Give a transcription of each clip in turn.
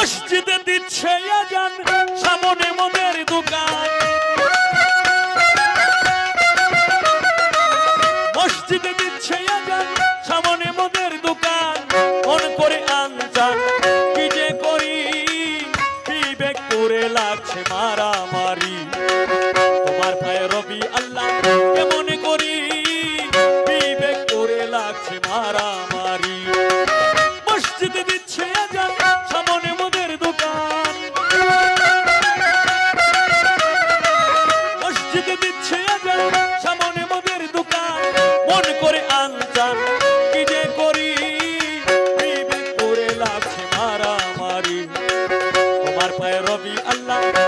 মসজিদে দিচ্ছে আজান, সামনে মদের দোকান। মসজিদে দিচ্ছে আজান, সামনে মদের দোকান। মন করে আনজান কি যে করি? বিবেক করে লাগছে মারামারি? তোমার পায়ে রবি আল্লাহ, কেমন করি? বিবেক করে লাগছে মারামারি? মসজিদে দিচ্ছে সামনে মদের দোকান, মন করে আনজান কি যে করি? বিবেক করে লাগছে মারামারি। রবি আল্লাহ।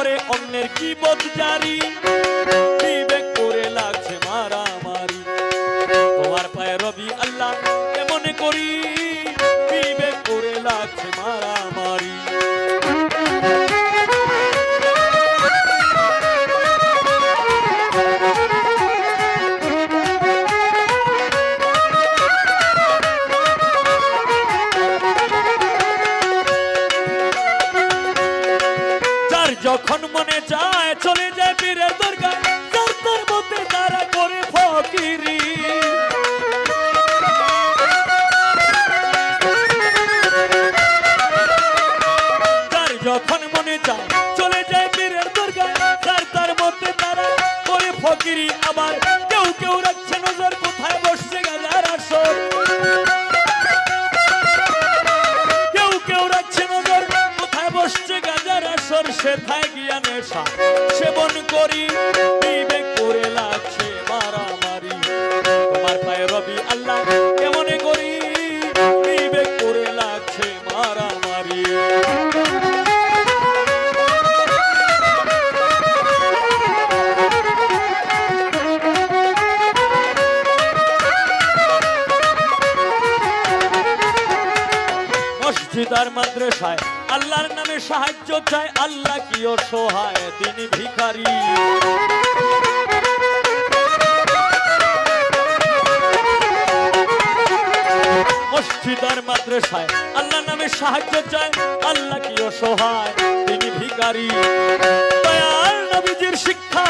করে অন্যের কি জারি বিবেক করে লাগছে মারামারি। তোমার পায়ে রবি আল্লাহ কেমন করি? যখন মনে চায় চলে যায় পীরের দরগা তার মধ্যে তারা করে ফকিরি। যার যখন মনে চায় চলে যায় দরগা তার তারা করে ফকিরি, আবার কেউ কেউ রাখছে সেথায় গিয়া নেশা সেবন করি বিবেক করে লাগছে মারামারি। তোমার পায়ে রবি আল্লাহ আর মাদ্রাসায়, আল্লাহর নামে সাহায্য চায়, আল্লাহ কি অসহায় তিনি ভিখারি। মাদ্রাসায়, আল্লাহর নামে সাহায্য চায়, আল্লাহ কি অসহায় তিনি ভিখারি। দয়াল নবীজির শিক্ষা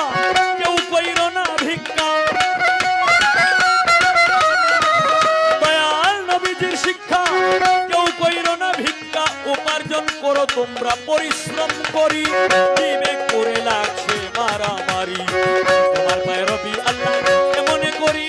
তোমরা পরিশ্রম করি বিবেক করে লাগছে মারামারি। তোমার পায়ে রবি আল্লাহ এমন করে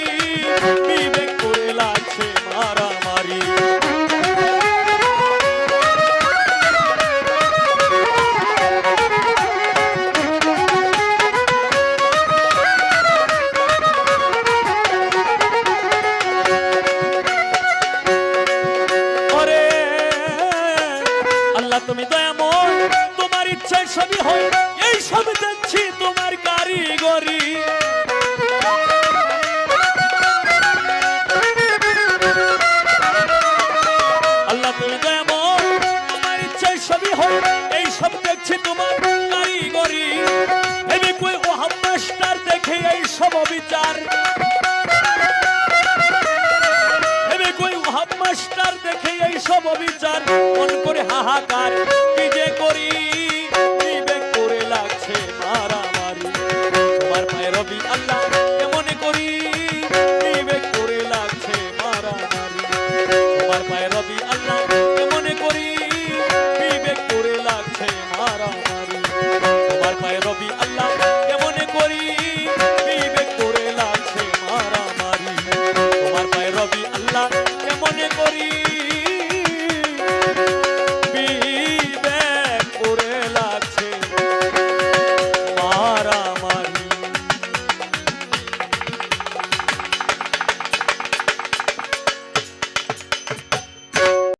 ইচ্ছায় সবই হয় এই সব দেখছি তোমার কারিগরি। আল্লাহ তুমি তোমার ইচ্ছায় সবই হয় এই সব দেখছি তোমার কারিগরি। ভেবে কই দেখে এই সব বিচার মাস্টার দেখে এই সব অবিচার। মন করে হাহাকার, কি যে করি?